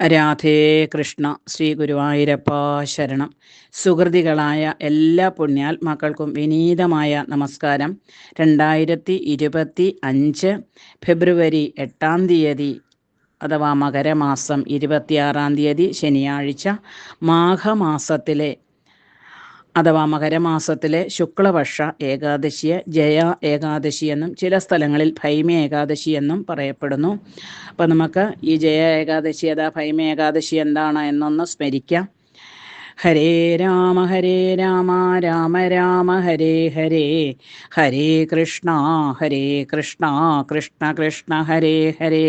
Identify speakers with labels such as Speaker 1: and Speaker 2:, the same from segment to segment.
Speaker 1: രാധേ കൃഷ്ണ ശ്രീ ഗുരുവായൂരപ്പ ശരണം. സുഹൃതികളായ എല്ലാ പുണ്യാത്മാക്കൾക്കും വിനീതമായ നമസ്കാരം. രണ്ടായിരത്തി ഇരുപത്തി അഞ്ച് ഫെബ്രുവരി എട്ടാം തീയതി അഥവാ മകരമാസം ഇരുപത്തിയാറാം തീയതി ശനിയാഴ്ച മാഘമാസത്തിലെ അഥവാ മകരമാസത്തിലെ ശുക്ലപക്ഷ ഏകാദശിയെ ജയ ഏകാദശി എന്നും ചില സ്ഥലങ്ങളിൽ ഭൈമ ഏകാദശി എന്നും പറയപ്പെടുന്നു. അപ്പം നമുക്ക് ഈ ജയ ഏകാദശി അതാ ഭൈമ ഏകാദശി എന്താണ് എന്നൊന്ന് സ്മരിക്കാം. ഹരേ രാമ ഹരേ രാമ രാമ രാമ ഹരേ ഹരേ ഹരേ കൃഷ്ണ ഹരേ കൃഷ്ണ കൃഷ്ണ കൃഷ്ണ ഹരേ ഹരേ.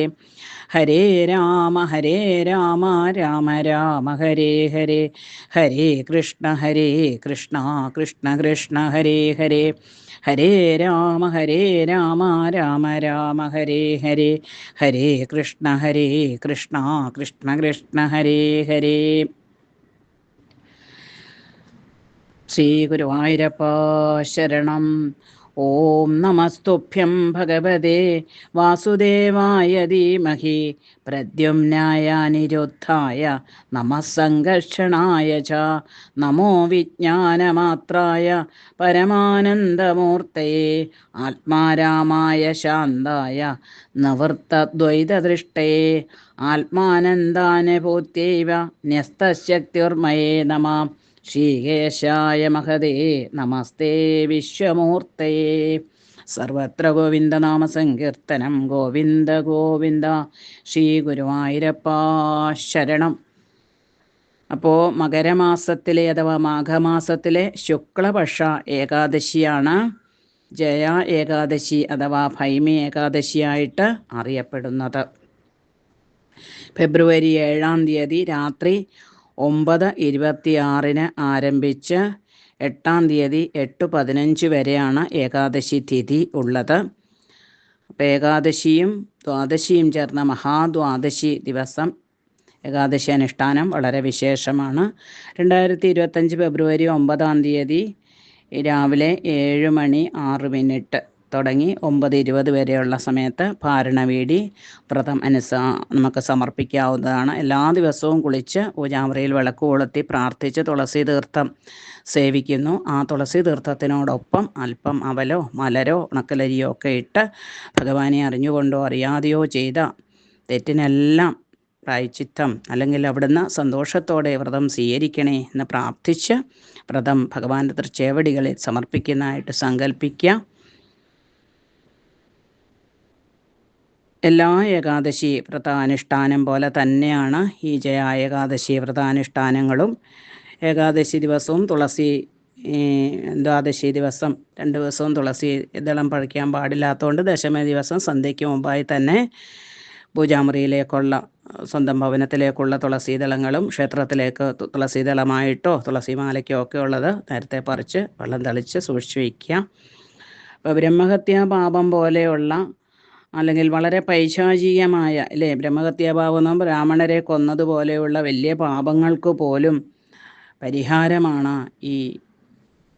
Speaker 1: ഹരേ രാമ ഹരേ രാമ രാമ രാമ ഹരേ ഹരേ. ഹരേ കൃഷ്ണ ഹരേ കൃഷ്ണ കൃഷ്ണ കൃഷ്ണ ഹരേ ഹരേ. ഹരേ രാമ ഹരേ രാമ രാമ രാമ ഹരേ ഹരേ. ഹരേ കൃഷ്ണ ഹരേ കൃഷ്ണ കൃഷ്ണ കൃഷ്ണ ഹരേ ഹരേ. ശ്രീ ഗുരുവായൂരപ്പ ശരണം. ഓം നമസ്തുഭ്യം ഭഗവതേ വാസുദേവായ ധീമഹി പ്രദ്യുമ്നായ നിരുദ്ധായ നമസ്സംഘർഷണായ ച നമോ വിജ്ഞാനമാത്രായ പരമാനന്ദമൂർത്തയെ ആത്മാരാമായ ശാന്തായ നവൃത്തദ്വൈതദൃഷ്ടയെ ആത്മാനന്ദാനുഭൂത്യൈവ ന്യസ്തശക്തിർമയേ നമ ശ്രീകേശായ മഹതേ നമസ്തേ വിശ്വമൂർത്തയേ സർവത്ര ഗോവിന്ദനാമ സങ്കീർത്തനം ഗോവിന്ദ ഗോവിന്ദ ശ്രീ ഗുരുവായൂരപ്പ ശരണം. അപ്പോൾ മകരമാസത്തിലെ അഥവാ മാഘമാസത്തിലെ ശുക്ലപക്ഷ ഏകാദശിയാണ്. ജയ ഏകാദശി അഥവാ ഭൈമി ഏകാദശിയായിട്ട് അറിയപ്പെടുന്നത്. ഫെബ്രുവരി ഏഴാം തീയതി രാത്രി ഒമ്പത് ഇരുപത്തിയാറിന് ആരംഭിച്ച് എട്ടാം തീയതി എട്ട് പതിനഞ്ച് വരെയാണ് ഏകാദശി തിഥി ഉള്ളത്. അപ്പോൾ ഏകാദശിയും ദ്വാദശിയും ചേർന്ന മഹാദ്വാദശി ദിവസം ഏകാദശി അനുഷ്ഠാനം വളരെ വിശേഷമാണ്. രണ്ടായിരത്തി ഇരുപത്തഞ്ച് ഫെബ്രുവരി ഒമ്പതാം തീയതി രാവിലെ ഏഴ് മണി ആറ് മിനിറ്റ്. തുടങ്ങി ഒമ്പത് ഇരുപത് വരെയുള്ള സമയത്ത് പാരണവീടി വ്രതം അനുസ നമുക്ക് സമർപ്പിക്കാവുന്നതാണ്. എല്ലാ ദിവസവും കുളിച്ച് പൂജാമുറിയിൽ വിളക്ക് കൊളുത്തി പ്രാർത്ഥിച്ച് തുളസി തീർത്ഥം സേവിക്കുന്നു. ആ തുളസി തീർത്ഥത്തിനോടൊപ്പം അല്പം അവലോ മലരോ ഉണക്കലരിയോ ഒക്കെ ഇട്ട് ഭഗവാനെ അറിഞ്ഞുകൊണ്ടോ അറിയാതെയോ ചെയ്ത തെറ്റിനെല്ലാം പ്രായച്ചിത്തം അല്ലെങ്കിൽ അവിടുന്ന് സന്തോഷത്തോടെ വ്രതം സ്വീകരിക്കണേ എന്ന് പ്രാർത്ഥിച്ച് വ്രതം ഭഗവാന്റെ തൃച്ചേവടികളിൽ സമർപ്പിക്കുന്നതായിട്ട് സങ്കല്പിക്കുക എല്ലാ ഏകാദശി വ്രതാനുഷ്ഠാനം പോലെ തന്നെയാണ് ഈ ജയ ഏകാദശി വ്രതാനുഷ്ഠാനങ്ങളും. ഏകാദശി ദിവസവും തുളസി ദ്വാദശി ദിവസം രണ്ട് ദിവസവും തുളസി ദളം പഴിക്കാൻ പാടില്ലാത്തതുകൊണ്ട് ദശമി ദിവസം സന്ധ്യയ്ക്ക് മുമ്പായി തന്നെ പൂജാമുറിയിലേക്കുള്ള സ്വന്തം ഭവനത്തിലേക്കുള്ള തുളസീദളങ്ങളും ക്ഷേത്രത്തിലേക്ക് തുളസീദളമായിട്ടോ തുളസി മാലയ്ക്കോ ഒക്കെ ഉള്ളത് നേരത്തെ പറിച്ച് വെള്ളം തളിച്ച് സൂക്ഷിച്ചു വയ്ക്കുക. അപ്പോൾ ബ്രഹ്മഹത്യാ പാപം പോലെയുള്ള അല്ലെങ്കിൽ വളരെ പൈശാചികമായ അല്ലേ? ബ്രഹ്മഹത്യാഭാവം ബ്രാഹ്മണരെ കൊന്നതുപോലെയുള്ള വലിയ പാപങ്ങൾക്ക് പോലും പരിഹാരമാണ് ഈ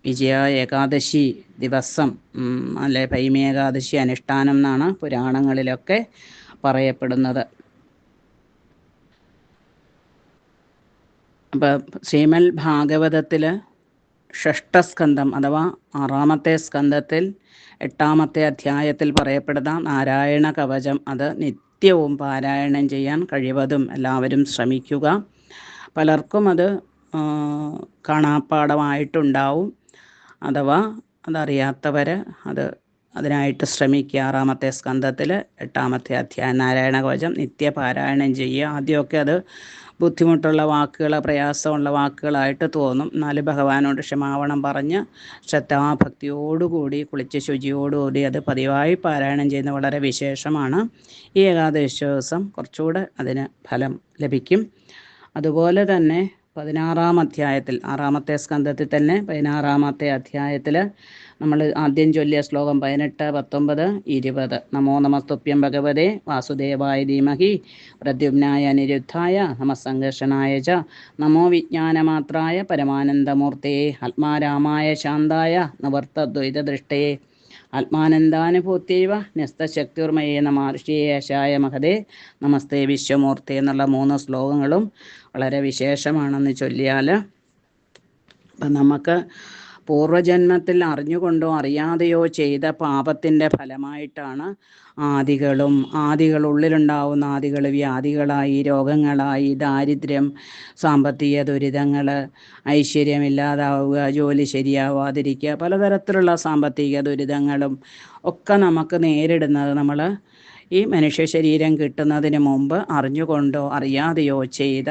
Speaker 1: വിജയ ഏകാദശി ദിവസം അല്ലെ? ഭൈമി ഏകാദശി അനുഷ്ഠാനം എന്നാണ് പുരാണങ്ങളിലൊക്കെ പറയപ്പെടുന്നത്. അപ്പം ശ്രീമൽ ഭാഗവതത്തിൽ ഷഷ്ടസ്കന്ധം അഥവാ ആറാമത്തെ സ്കന്ധത്തിൽ എട്ടാമത്തെ അധ്യായത്തിൽ പറയപ്പെടുന്ന നാരായണ കവചം. അത് നിത്യവും പാരായണം ചെയ്യാൻ കഴിവതും എല്ലാവരും ശ്രമിക്കുക. പലർക്കും അത് കാണാപ്പാടമായിട്ടുണ്ടാവും അഥവാ അതറിയാത്തവർ അത് അതിനായിട്ട് ശ്രമിക്കുക. ആറാമത്തെ സ്കന്ധത്തിൽ എട്ടാമത്തെ അധ്യായം നാരായണ കവചം നിത്യപാരായണം ചെയ്യുക. ആദ്യമൊക്കെ അത് ബുദ്ധിമുട്ടുള്ള വാക്കുകൾ പ്രയാസമുള്ള വാക്കുകളായിട്ട് തോന്നും. എന്നാലും ഭഗവാനോട് ക്ഷമാവണം പറഞ്ഞ് ശ്രദ്ധാഭക്തിയോടുകൂടി കുളിച്ച് ശുചിയോടുകൂടി അത് പതിവായി പാരായണം ചെയ്യുന്നത് വളരെ വിശേഷമാണ്. ഈ ഏകാദശി ദിവസം കുറച്ചുകൂടെ അതിന് ഫലം ലഭിക്കും. അതുപോലെ തന്നെ പതിനാറാം അധ്യായത്തിൽ ആറാമത്തെ സ്കന്ധത്തിൽ തന്നെ പതിനാറാമത്തെ അധ്യായത്തിൽ നമ്മൾ ആദ്യം ചൊല്ലിയ ശ്ലോകം പതിനെട്ട് പത്തൊമ്പത് ഇരുപത്. നമോ നമസ്തുഭ്യം ഭഗവതേ വാസുദേവായ ധീമഹി പ്രദ്യുമ്നായ അനിരുദ്ധായ നമസംഘർഷണായ ച നമോ വിജ്ഞാനമാത്രായ പരമാനന്ദമൂർത്തേ ആത്മാരാമായ ശാന്തായ നവർത്തദ്വൈതദൃഷ്ടയെ ആത്മാനന്ദാനുഭൂത്യൈവ ന്യസ്തശക്തിർമയേ നമാർഷിയേശായ മഹതേ. നമസ്തേ വിശ്വമൂർത്തി എന്നുള്ള മൂന്ന് ശ്ലോകങ്ങളും വളരെ വിശേഷമാണെന്ന് ചൊല്ലിയാൽ അപ്പം നമുക്ക് പൂർവജന്മത്തിൽ അറിഞ്ഞുകൊണ്ടോ അറിയാതെയോ ചെയ്ത പാപത്തിന്റെ ഫലമായിട്ടാണ് ആദികളും ആദികൾ ഉള്ളിലുണ്ടാവുന്ന ആദികൾ വ്യാധികളായി രോഗങ്ങളായി ദാരിദ്ര്യം സാമ്പത്തിക ദുരിതങ്ങൾ ഐശ്വര്യമില്ലാതാവുക ജോലി ശരിയാവാതിരിക്കുക പലതരത്തിലുള്ള സാമ്പത്തിക ദുരിതങ്ങളും ഒക്കെ നമുക്ക് നേരിടുന്നത് നമ്മൾ ഈ മനുഷ്യ ശരീരം കിട്ടുന്നതിന് മുമ്പ് അറിഞ്ഞുകൊണ്ടോ അറിയാതെയോ ചെയ്ത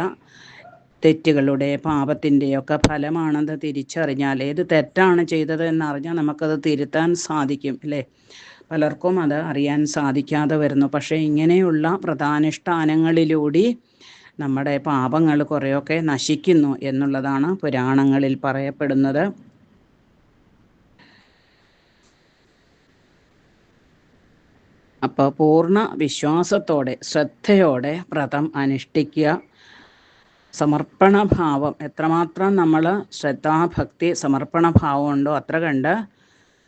Speaker 1: തെറ്റുകളുടെ പാപത്തിന്റെയൊക്കെ ഫലമാണെന്ന് തിരിച്ചറിഞ്ഞാൽ ഏത് തെറ്റാണ് ചെയ്തത് എന്നറിഞ്ഞാൽ നമുക്കത് തിരുത്താൻ സാധിക്കും അല്ലേ? പലർക്കും അത് അറിയാൻ സാധിക്കാതെ വരുന്നു. പക്ഷേ ഇങ്ങനെയുള്ള പ്രധാനുഷ്ഠാനങ്ങളിലൂടെ നമ്മുടെ പാപങ്ങൾ കുറേയൊക്കെ നശിക്കുന്നു എന്നുള്ളതാണ് പുരാണങ്ങളിൽ പറയപ്പെടുന്നത്. അപ്പോൾ പൂർണ വിശ്വാസത്തോടെ ശ്രദ്ധയോടെ വ്രതം അനുഷ്ഠിക്കുക. സമർപ്പണഭാവം. എത്രമാത്രം നമ്മൾ ശ്രദ്ധാഭക്തി സമർപ്പണഭാവം ഉണ്ടോ അത്ര കണ്ട്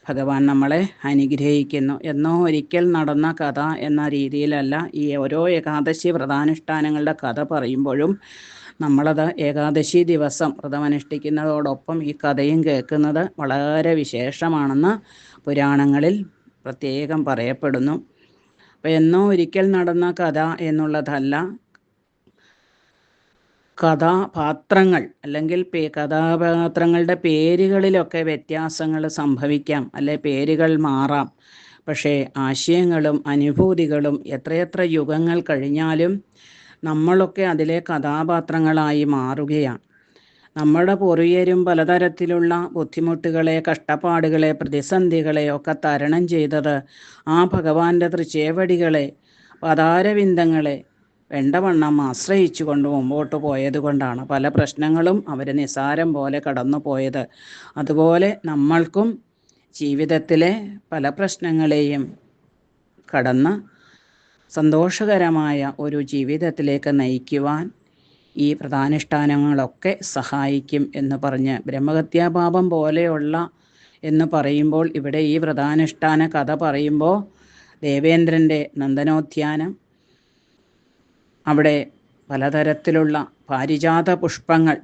Speaker 1: ഭഗവാൻ നമ്മളെ അനുഗ്രഹിക്കുന്നു. എന്നോ ഒരിക്കൽ നടന്ന കഥ എന്ന രീതിയിലല്ല ഈ ഓരോ ഏകാദശി വ്രതാനുഷ്ഠാനങ്ങളുടെ കഥ പറയുമ്പോഴും നമ്മളത് ഏകാദശി ദിവസം വ്രതമനുഷ്ഠിക്കുന്നതോടൊപ്പം ഈ കഥയും കേൾക്കുന്നത് വളരെ വിശേഷമാണെന്ന് പുരാണങ്ങളിൽ പ്രത്യേകം പറയപ്പെടുന്നു. അപ്പോൾ എന്നോ ഒരിക്കൽ നടന്ന കഥ എന്നുള്ളതല്ല കഥാപാത്രങ്ങൾ അല്ലെങ്കിൽ കഥാപാത്രങ്ങളുടെ പേരുകളിലൊക്കെ വ്യത്യാസങ്ങൾ സംഭവിക്കാം അല്ലെ പേരുകൾ മാറാം. പക്ഷേ ആശയങ്ങളും അനുഭൂതികളും എത്രയെത്ര യുഗങ്ങൾ കഴിഞ്ഞാലും നമ്മളൊക്കെ അതിലെ കഥാപാത്രങ്ങളായി മാറുകയാണ്. നമ്മുടെ പൂർവികരും പലതരത്തിലുള്ള ബുദ്ധിമുട്ടുകളെ കഷ്ടപ്പാടുകളെ പ്രതിസന്ധികളെ ഒക്കെ തരണം ചെയ്തത് ആ ഭഗവാന്റെ തൃച്ചേവടികളെ പതാരവിന്ദങ്ങളെ വേണ്ടവണ്ണം ആശ്രയിച്ചു കൊണ്ട് മുമ്പോട്ട് പോയത് കൊണ്ടാണ്. പല പ്രശ്നങ്ങളും അവർ നിസാരം പോലെ കടന്നു പോയത്. അതുപോലെ നമ്മൾക്കും ജീവിതത്തിലെ പല പ്രശ്നങ്ങളെയും കടന്ന് സന്തോഷകരമായ ഒരു ജീവിതത്തിലേക്ക് നയിക്കുവാൻ ഈ പ്രധാനുഷ്ഠാനങ്ങളൊക്കെ സഹായിക്കും എന്ന് പറഞ്ഞ് ബ്രഹ്മഹത്യാപാപം പോലെയുള്ള എന്ന് പറയുമ്പോൾ ഇവിടെ ഈ വ്രതാനുഷ്ഠാന കഥ പറയുമ്പോൾ ദേവേന്ദ്രന്റെ നന്ദനോദ്യാനം അവിടെ പലതരത്തിലുള്ള പാരിജാത പുഷ്പങ്ങൾ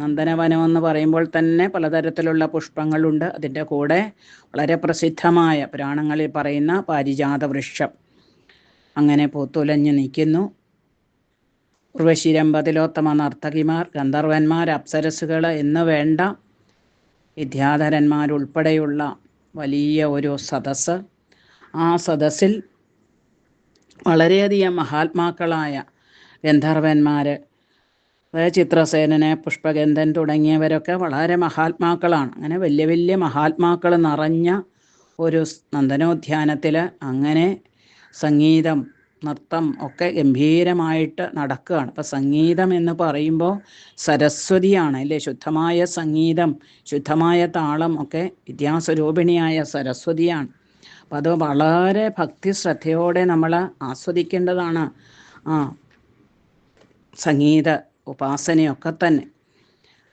Speaker 1: നന്ദനവനം എന്ന് പറയുമ്പോൾ തന്നെ പലതരത്തിലുള്ള പുഷ്പങ്ങളുണ്ട്. അതിന്റെ കൂടെ വളരെ പ്രസിദ്ധമായ പുരാണങ്ങളിൽ പറയുന്ന പാരിജാത വൃക്ഷം അങ്ങനെ പൂത്തുലഞ്ഞു നിൽക്കുന്നു. ഉർവശിരമ്പതിലോത്തമ നർത്തകിമാർ ഗന്ധർവന്മാർ അപ്സരസുകൾ എന്ന് വേണ്ട വിദ്യാധരന്മാരുൾപ്പെടെയുള്ള വലിയ ഒരു സദസ്സ്. ആ സദസ്സിൽ വളരെയധികം മഹാത്മാക്കളായ ഗന്ധർവന്മാർ ചിത്രസേനനെ പുഷ്പഗന്ധൻ തുടങ്ങിയവരൊക്കെ വളരെ മഹാത്മാക്കളാണ്. അങ്ങനെ വലിയ വലിയ മഹാത്മാക്കൾ നിറഞ്ഞ ഒരു നന്ദനോദ്യാനത്തിൽ അങ്ങനെ സംഗീതം നൃത്തം ഒക്കെ ഗംഭീരമായിട്ട് നടക്കുകയാണ്. അപ്പം സംഗീതം എന്ന് പറയുമ്പോൾ സരസ്വതിയാണ് അല്ലേ? ശുദ്ധമായ സംഗീതം ശുദ്ധമായ താളം ഒക്കെ വിദ്യാസ്വരൂപിണിയായ സരസ്വതിയാണ്. അപ്പം അത് വളരെ ഭക്തി ശ്രദ്ധയോടെ നമ്മൾ ആസ്വദിക്കേണ്ടതാണ്. ആ സംഗീത ഉപാസനയൊക്കെ തന്നെ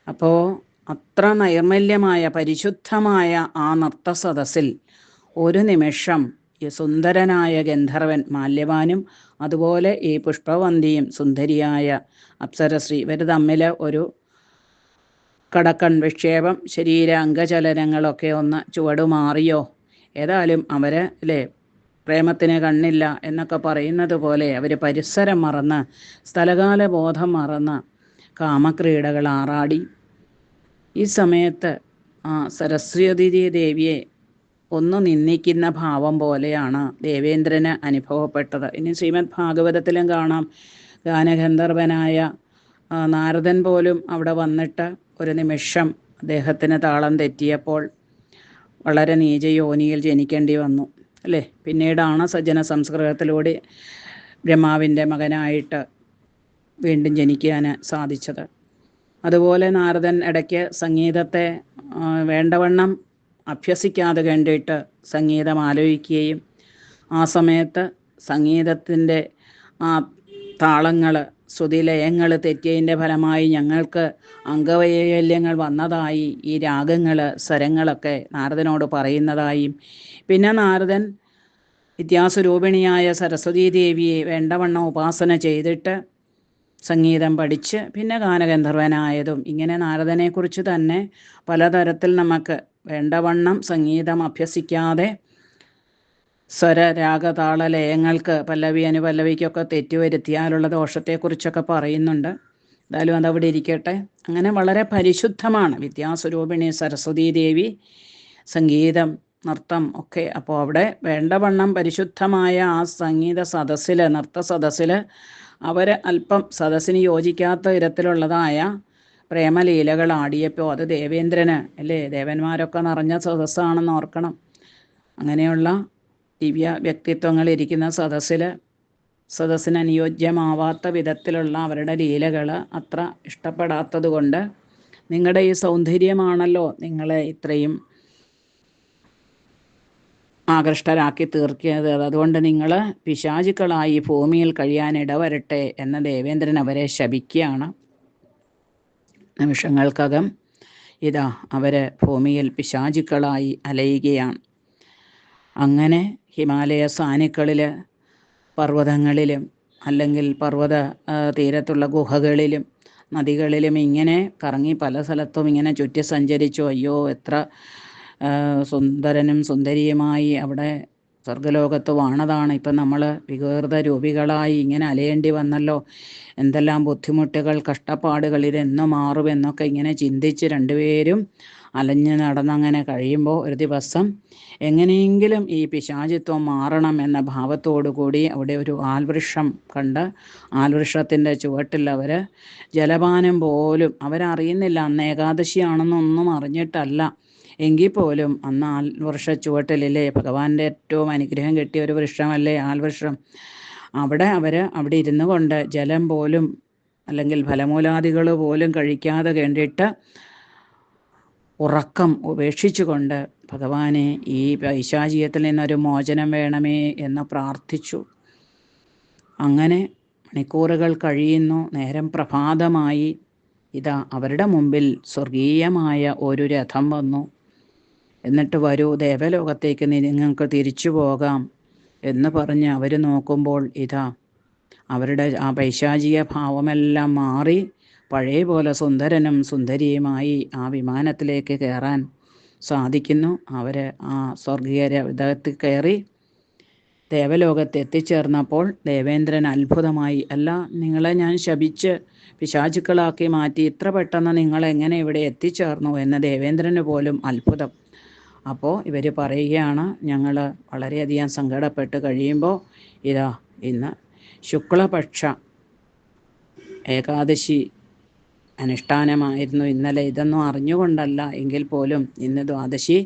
Speaker 1: അപ്പോൾ അത്ര നൈർമല്യമായ പരിശുദ്ധമായ ആ നൃത്ത സദസ്സിൽ ഒരു നിമിഷം ഈ സുന്ദരനായ ഗന്ധർവൻ മാല്യവാനും അതുപോലെ ഈ പുഷ്പവന്തിയും സുന്ദരിയായ അപ്സരശ്രീ ഇവർ തമ്മിൽ ഒരു കടക്കൺ വിക്ഷേപം ശരീര അംഗചലനങ്ങളൊക്കെ ഒന്ന് ചുവടുമാറിയോ ഏതായാലും അവർ അല്ലേ പ്രേമത്തിന് കണ്ണില്ല എന്നൊക്കെ പറയുന്നത് പോലെ അവർ പരിസരം മറന്ന് സ്ഥലകാല ബോധം മറന്ന് കാമക്രീഡകൾ ആറാടി. ഈ സമയത്ത് സരസ്വതി ദേവിയെ ഒന്ന് നിന്ദിക്കുന്ന ഭാവം പോലെയാണ് ദേവേന്ദ്രന് അനുഭവപ്പെട്ടത്. ഇനി ശ്രീമദ് ഭാഗവതത്തിലും കാണാം. ഗാനഗന്ധർവനായ നാരദൻ പോലും അവിടെ വന്നിട്ട് ഒരു നിമിഷം അദ്ദേഹത്തിന് താളം തെറ്റിയപ്പോൾ വളരെ നീച യോനിയിൽ ജനിക്കേണ്ടി വന്നു. അല്ലേ? പിന്നീടാണ് സജ്ജന സംസ്കൃതത്തിലൂടെ ബ്രഹ്മാവിന്റെ മകനായിട്ട് വീണ്ടും ജനിക്കാൻ സാധിച്ചത്. അതുപോലെ നാരദൻ ഇടയ്ക്ക് സംഗീതത്തെ വേണ്ടവണ്ണം അഭ്യസിക്കാതെ കണ്ടിട്ട് സംഗീതം ആലോചിക്കുകയും ആ സമയത്ത് സംഗീതത്തിന്റെ ആ താളങ്ങൾ ശ്രുതിലയങ്ങൾ തെറ്റിയതിന്റെ ഫലമായി ഞങ്ങൾക്ക് അംഗവൈകല്യങ്ങൾ വന്നതായി ഈ രാഗങ്ങൾ സ്വരങ്ങളൊക്കെ നാരദനോട് പറയുന്നതായും. പിന്നെ നാരദൻ വിദ്യാസ്വരൂപിണിയായ സരസ്വതീ ദേവിയെ വേണ്ടവണ്ണം ഉപാസന ചെയ്തിട്ട് സംഗീതം പഠിച്ച് പിന്നെ ഗാനഗന്ധർവനായതും. ഇങ്ങനെ നാരദനെക്കുറിച്ച് തന്നെ പലതരത്തിൽ നമുക്ക് വേണ്ടവണ്ണം സംഗീതം അഭ്യസിക്കാതെ സ്വര രാഗതാള ലയങ്ങൾക്ക് പല്ലവി അനുപല്ലവിക്കൊക്കെ തെറ്റുവരുത്തിയാലുള്ള ദോഷത്തെക്കുറിച്ചൊക്കെ പറയുന്നുണ്ട്. എന്തായാലും അതവിടെ ഇരിക്കട്ടെ. അങ്ങനെ വളരെ പരിശുദ്ധമാണ് വിദ്യാസ്വരൂപിണി സരസ്വതീ ദേവി സംഗീതം നൃത്തം ഒക്കെ. അപ്പോൾ അവിടെ വേണ്ടവണ്ണം പരിശുദ്ധമായ ആ സംഗീത സദസ്സിൽ നൃത്ത സദസ്സിൽ അവർ അല്പം സദസ്സിന് യോജിക്കാത്ത വിധത്തിലുള്ളതായ പ്രേമലീലകൾ ആടിയപ്പോൾ അത് ദേവേന്ദ്രന് അല്ലേ? ദേവന്മാരൊക്കെ നിറഞ്ഞ സദസ്സാണെന്ന് ഓർക്കണം. അങ്ങനെയുള്ള ദിവ്യ വ്യക്തിത്വങ്ങൾ ഇരിക്കുന്ന സദസ്സിൽ സദസ്സിന് അനുയോജ്യമാവാത്ത വിധത്തിലുള്ള അവരുടെ ലീലകൾ അത്ര ഇഷ്ടപ്പെടാത്തത് കൊണ്ട് നിങ്ങളുടെ ഈ സൗന്ദര്യമാണല്ലോ നിങ്ങളെ ഇത്രയും ആകൃഷ്ടരാക്കി തീർക്കിയത്. അതുകൊണ്ട് നിങ്ങൾ പിശാചുക്കളായി ഭൂമിയിൽ കഴിയാൻ ഇടവരട്ടെ എന്ന ദേവേന്ദ്രൻ അവരെ ശപിക്കുകയാണ്. നിമിഷങ്ങൾക്കകം ഇതാ അവരെ ഭൂമിയിൽ പിശാചുക്കളായി അലയുകയാണ്. അങ്ങനെ ഹിമാലയ സാനുക്കളിൽ പർവതങ്ങളിലും അല്ലെങ്കിൽ പർവത തീരത്തുള്ള ഗുഹകളിലും നദികളിലും ഇങ്ങനെ കറങ്ങി പല സ്ഥലത്തും ഇങ്ങനെ ചുറ്റി സഞ്ചരിച്ചു. അയ്യോ എത്ര സുന്ദരനും സുന്ദരിയുമായി അവിടെ സ്വർഗലോകത്ത് വാണതാണ്. ഇപ്പം നമ്മൾ വികൃത രൂപികളായി ഇങ്ങനെ അലയേണ്ടി വന്നല്ലോ. എന്തെല്ലാം ബുദ്ധിമുട്ടുകൾ കഷ്ടപ്പാടുകൾ ഇതെന്നു മാറുമെന്നൊക്കെ ഇങ്ങനെ ചിന്തിച്ച് രണ്ടുപേരും അലഞ്ഞ് നടന്നങ്ങനെ കഴിയുമ്പോൾ ഒരു ദിവസം എങ്ങനെയെങ്കിലും ഈ പിശാചിത്വം മാറണം എന്ന ഭാവത്തോടു കൂടി അവിടെ ഒരു ആൽവൃക്ഷം കണ്ട് ആൽവൃക്ഷത്തിന്റെ ചുവട്ടിൽ അവർ ജലപാനം പോലും അവരറിയുന്നില്ല. അന്ന് ഏകാദശിയാണെന്നൊന്നും അറിഞ്ഞിട്ടല്ല. എങ്കിൽ പോലും അന്ന് ആൽവൃക്ഷ ചുവട്ടിലില്ലേ? ഭഗവാന്റെ ഏറ്റവും അനുഗ്രഹം കിട്ടിയ ഒരു വൃക്ഷമല്ലേ ആൽവൃക്ഷം? അവിടെ അവർ അവിടെ ഇരുന്നു കൊണ്ട് ജലം പോലും അല്ലെങ്കിൽ ഫലമൂലാദികൾ പോലും കഴിക്കാതെ കണ്ടിട്ട് ഉറക്കം ഉപേക്ഷിച്ചുകൊണ്ട് ഭഗവാനെ ഈ പൈശാചിയത്തിൽ നിന്നൊരു മോചനം വേണമേ എന്ന് പ്രാർത്ഥിച്ചു. അങ്ങനെ മണിക്കൂറുകൾ കഴിയുന്നു. നേരം പ്രഭാതമായി. ഇതാ അവരുടെ മുമ്പിൽ സ്വർഗീയമായ ഒരു രഥം വന്നു. എന്നിട്ട് വരൂ ദേവലോകത്തേക്ക് നിങ്ങൾക്ക് തിരിച്ചു പോകാം എന്ന് പറഞ്ഞ് അവർ നോക്കുമ്പോൾ ഇതാ അവരുടെ ആ പൈശാചിക ഭാവമെല്ലാം മാറി. പഴയ പോലെ സുന്ദരനും സുന്ദരിയുമായി ആ വിമാനത്തിലേക്ക് കയറാൻ സാധിക്കുന്നു. അവർ ആ സ്വർഗീയ രഥത്തിൽ കയറി ദേവലോകത്ത് എത്തിച്ചേർന്നപ്പോൾ ദേവേന്ദ്രൻ അത്ഭുതമായി അല്ല നിങ്ങളെ ഞാൻ ശപിച്ച് പിശാചുക്കളാക്കി മാറ്റി ഇത്ര പെട്ടെന്ന് നിങ്ങൾ എങ്ങനെ ഇവിടെ എത്തിച്ചേർന്നു? എന്ന ദേവേന്ദ്രന് പോലും അത്ഭുതം. അപ്പോൾ ഇവർ പറയുകയാണ് ഞങ്ങൾ വളരെയധികം സങ്കടപ്പെട്ട് കഴിയുമ്പോൾ ഇതാ ഇന്ന് ശുക്ലപക്ഷ ഏകാദശി അനുഷ്ഠാനമായിരുന്നു. ഇന്നലെ ഇതൊന്നും അറിഞ്ഞുകൊണ്ടല്ല. എങ്കിൽ പോലും ഇന്ന് ദ്വാദശി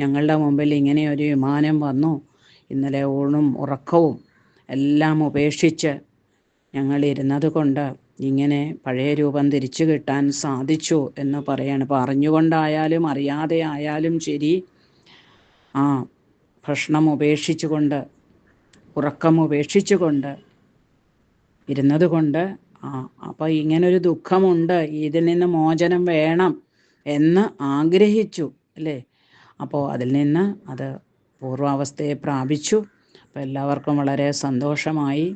Speaker 1: ഞങ്ങളുടെ മുമ്പിൽ ഇങ്ങനെ ഒരു വിമാനം വന്നു. ഇന്നലെ ഊണും ഉറക്കവും എല്ലാം ഉപേക്ഷിച്ച് ഞങ്ങൾ ഇരുന്നത് കൊണ്ട് ഇങ്ങനെ പഴയ രൂപം തിരിച്ചു കിട്ടാൻ സാധിച്ചു എന്ന് പറയാണ്. അപ്പോൾ അറിഞ്ഞുകൊണ്ടായാലും അറിയാതെ ആയാലും ശരി ആ ഭക്ഷണം ഉപേക്ഷിച്ചുകൊണ്ട് ഉറക്കം ഉപേക്ഷിച്ചുകൊണ്ട് ഇരുന്നത് കൊണ്ട് ആ അപ്പോൾ ഇങ്ങനൊരു ദുഃഖമുണ്ട് ഇതിൽ നിന്ന് മോചനം വേണം എന്ന് ആഗ്രഹിച്ചു അല്ലേ? അപ്പോൾ അതിൽ നിന്ന് അത് പൂർവാവസ്ഥയെ പ്രാപിച്ചു. അപ്പോൾ എല്ലാവർക്കും വളരെ സന്തോഷമായി.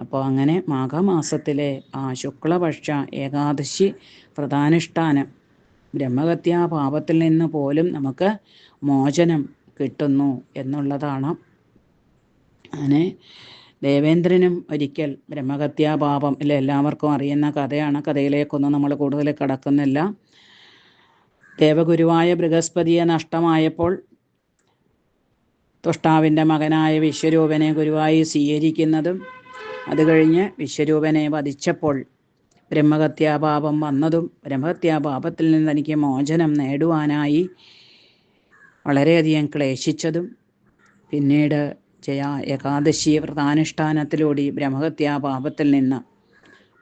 Speaker 1: അപ്പോൾ അങ്ങനെ മാഘമാസത്തിലെ ആ ശുക്ലപക്ഷ ഏകാദശി പ്രധാനുഷ്ഠാനം ബ്രഹ്മഹത്യാ പാപത്തിൽ നിന്ന് പോലും നമുക്ക് മോചനം കിട്ടുന്നു എന്നുള്ളതാണ്. അങ്ങനെ ദേവേന്ദ്രനും ഒരിക്കൽ ബ്രഹ്മഹത്യാപാപം ഇല്ല? എല്ലാവർക്കും അറിയുന്ന കഥയാണ്. കഥയിലേക്കൊന്നും നമ്മൾ കൂടുതൽ കടക്കുന്നില്ല. ദേവഗുരുവായ ബൃഹസ്പതിയെ നഷ്ടമായപ്പോൾ തുഷ്ടാവിന്റെ മകനായ വിശ്വരൂപനെ ഗുരുവായി സ്വീകരിക്കുന്നതും അത് കഴിഞ്ഞ് വിശ്വരൂപനെ വധിച്ചപ്പോൾ ബ്രഹ്മഹത്യാപാപം വന്നതും ബ്രഹ്മഹത്യാപാപത്തിൽ നിന്ന് എനിക്ക് മോചനം നേടുവാനായി വളരെയധികം ക്ലേശിച്ചതും പിന്നീട് ജയ ഏകാദശി വ്രതാനുഷ്ഠാനത്തിലൂടെ ബ്രഹ്മഹത്യാപാപത്തിൽ നിന്ന്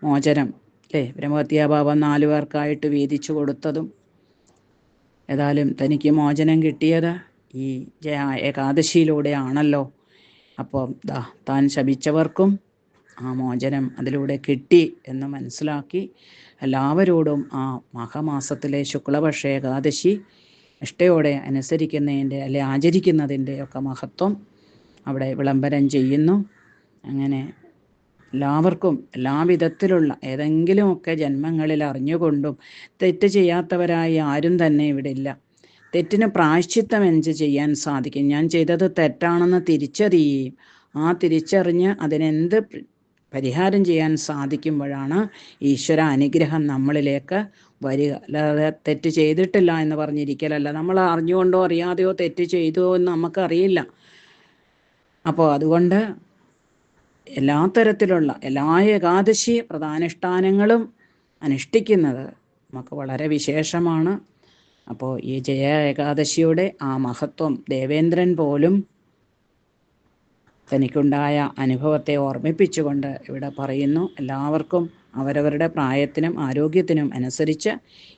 Speaker 1: മോചനം അല്ലേ? ബ്രഹ്മഹത്യാപാപം നാലു പേർക്കായിട്ട് വീതിച്ചു കൊടുത്തതും ഏതായാലും തനിക്ക് മോചനം കിട്ടിയത് ഈ ജയ ഏകാദശിയിലൂടെയാണല്ലോ. അപ്പോൾ ദാ താൻ ശപിച്ചവർക്കും ആ മോചനം അതിലൂടെ കിട്ടി എന്ന് മനസ്സിലാക്കി എല്ലാവരോടും ആ മഹമാസത്തിലെ ശുക്ലപക്ഷ ഏകാദശി നിഷ്ഠയോടെ അനുസരിക്കുന്നതിന്റെ അല്ലെ ആചരിക്കുന്നതിന്റെ ഒക്കെ മഹത്വം അവിടെ വിളംബരം ചെയ്യുന്നു. അങ്ങനെ എല്ലാവർക്കും എല്ലാവിധത്തിലുള്ള ഏതെങ്കിലുമൊക്കെ ജന്മങ്ങളിൽ അറിഞ്ഞുകൊണ്ടും തെറ്റ് ചെയ്യാത്തവരായി ആരും തന്നെ ഇവിടെ ഇല്ല. തെറ്റിന് പ്രായശ്ചിത്തം എന്ത് ചെയ്യാൻ സാധിക്കും? ഞാൻ ചെയ്തത് തെറ്റാണെന്ന് തിരിച്ചറിയുകയും ആ തിരിച്ചറിഞ്ഞ് അതിനെന്ത് പരിഹാരം ചെയ്യാൻ സാധിക്കുമ്പോഴാണ് ഈശ്വര അനുഗ്രഹം നമ്മളിലേക്ക് വരിക. അല്ലാതെ തെറ്റ് ചെയ്തിട്ടില്ല എന്ന് പറഞ്ഞിരിക്കലല്ല. നമ്മൾ അറിഞ്ഞുകൊണ്ടോ അറിയാതെയോ തെറ്റ് ചെയ്തോ എന്ന് നമുക്കറിയില്ല. അപ്പോൾ അതുകൊണ്ട് എല്ലാ തരത്തിലുള്ള എല്ലാ ഏകാദശി പ്രധാനുഷ്ഠാനങ്ങളും അനുഷ്ഠിക്കുന്നത് നമുക്ക് വളരെ വിശേഷമാണ്. അപ്പോൾ ഈ ജയ ഏകാദശിയുടെ ആ മഹത്വം ദേവേന്ദ്രൻ പോലും തനിക്കുണ്ടായ അനുഭവത്തെ ഓർമ്മിപ്പിച്ചുകൊണ്ട് ഇവിടെ പറയുന്നു. എല്ലാവർക്കും അവരവരുടെ പ്രായത്തിനും ആരോഗ്യത്തിനും അനുസരിച്ച്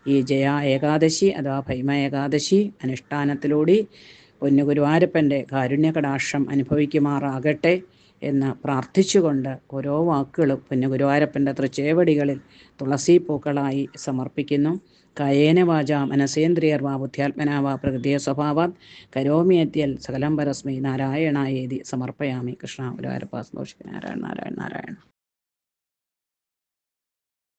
Speaker 1: ഈ ജയ ഏകാദശി അഥവാ ഭൈമ ഏകാദശി അനുഷ്ഠാനത്തിലൂടെ പൊന്നു ഗുരുവായൂരപ്പന്റെ കാരുണ്യകടാക്ഷം അനുഭവിക്കുമാറാകട്ടെ എന്ന് പ്രാർത്ഥിച്ചുകൊണ്ട് ഓരോ വാക്കുകളും പൊന്നു ഗുരുവായൂരപ്പന്റെ തൃച്ചേവടികളിൽ തുളസി പൂക്കളായി സമർപ്പിക്കുന്നു. കയേന വാച മനസേന്ദ്രിയർവാ ബുദ്ധ്യാത്മനാവ പ്രകൃതിയ സ്വഭാവാത്. കരോമിയത്യൽ സകലം പരസ്മി നാരായണായേതി സമർപ്പയാമി. കൃഷ്ണ ഗുരുവായൂരപ്പ സന്തോഷിക്ക്. നാരായണ നാരായണ നാരായണ.